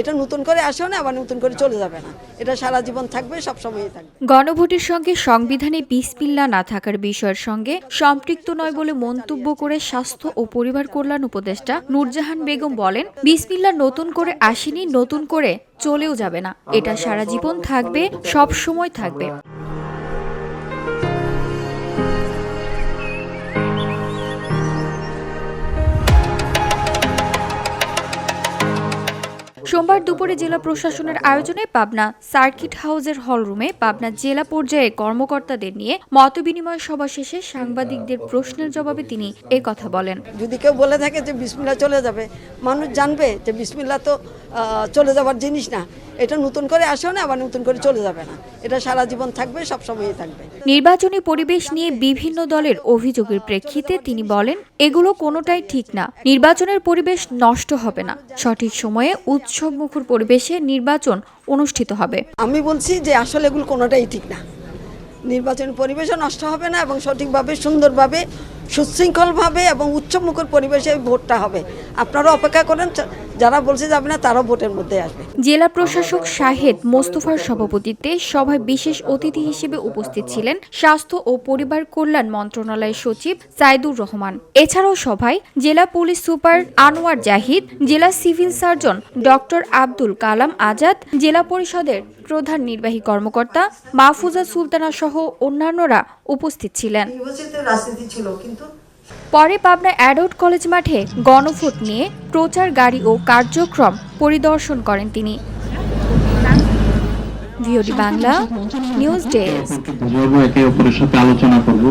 এটা নতুন করে আসেও না, আবার নতুন করে চলে যাবে না। এটা সারা জীবন থাকবে, সব সময়ই থাকবে। গণভোটের সঙ্গে সংবিধানে পিসপিল্লা না থাকার বিষয়ের সঙ্গে সম্পৃক্ত নয় বলে মন্তব্য করে স্বাস্থ্য ও পরিবার কল্যাণ উপদেষ্টা নূরজাহান বেগম বলেন বিসপিল্লা নতুন করে আসেনি, নতুন করে চলেও যাবে না। এটা সারা জীবন থাকবে, সব সময় থাকবে। সোমবার দুপুরে জেলা প্রশাসনের আয়োজনে পাবনা সার্কিট হাউসের হলরুমে পাবনা জেলা পর্যায়ে কর্মকর্তাদের নিয়ে মতবিনিময় সভা শেষে সাংবাদিকদের প্রশ্নের জবাবে তিনি এ কথা বলেন। যদি কেউ বলে থাকে যে বিসমিল্লা চলে যাবে, মানুষ জানবে যে বিসমিল্লা তো চলে যাওয়ার জিনিস না। এটা নতুন করে আসেও না আবার নতুন করে চলে যাবে না। এটা সারা জীবন থাকবে সব সময়ই থাকবে। নির্বাচনী পরিবেশ নিয়ে বিভিন্ন দলের অভিযোগের প্রেক্ষিতে তিনি বলেন এগুলো কোনোটাই ঠিক না। নির্বাচনের পরিবেশ নষ্ট হবে না। সঠিক সময়ে উৎসব মুখর পরিবেশে নির্বাচন অনুষ্ঠিত হবে। আমি বলছি যে আসলে এগুলো কোনোটাই ঠিক না। নির্বাচনী পরিবেশও নষ্ট হবে না এবং সঠিকভাবে সুন্দরভাবে সুশৃঙ্খলভাবে এবং উচ্চমুখর পরিবেশে ভোটটা হবে। আপনারা অপেক্ষা করেন যারা বলছে যাবে না তারাও ভোটের মধ্যে আসবে। জেলা প্রশাসক শাহেদ মোস্তফার সভাপতিত্বে সভায় বিশেষ অতিথি হিসেবে উপস্থিত ছিলেন স্বাস্থ্য ও পরিবার কল্যাণ মন্ত্রণালয়ের সচিব সাইদুর রহমান। এছাড়াও সভায় জেলা পুলিশ সুপার আনোয়ার জাহিদ জেলা civil surgeon doctor Abdul Kalam Azad জেলা পরিষদের প্রধান নির্বাহী কর্মকর্তা মাহফুজা সুলতানা সহ অন্যান্যরা উপস্থিত ছিলেন। রাজনীতি ছিল কিন্তু? পরে পাবনা অ্যাডল্ট কলেজ মাঠে গণভোট নিয়ে প্রচার গাড়ি ও কার্যক্রম পরিদর্শন করেন তিনি। VOD Bangla news desk. একে অপরের সাথে আলোচনা করব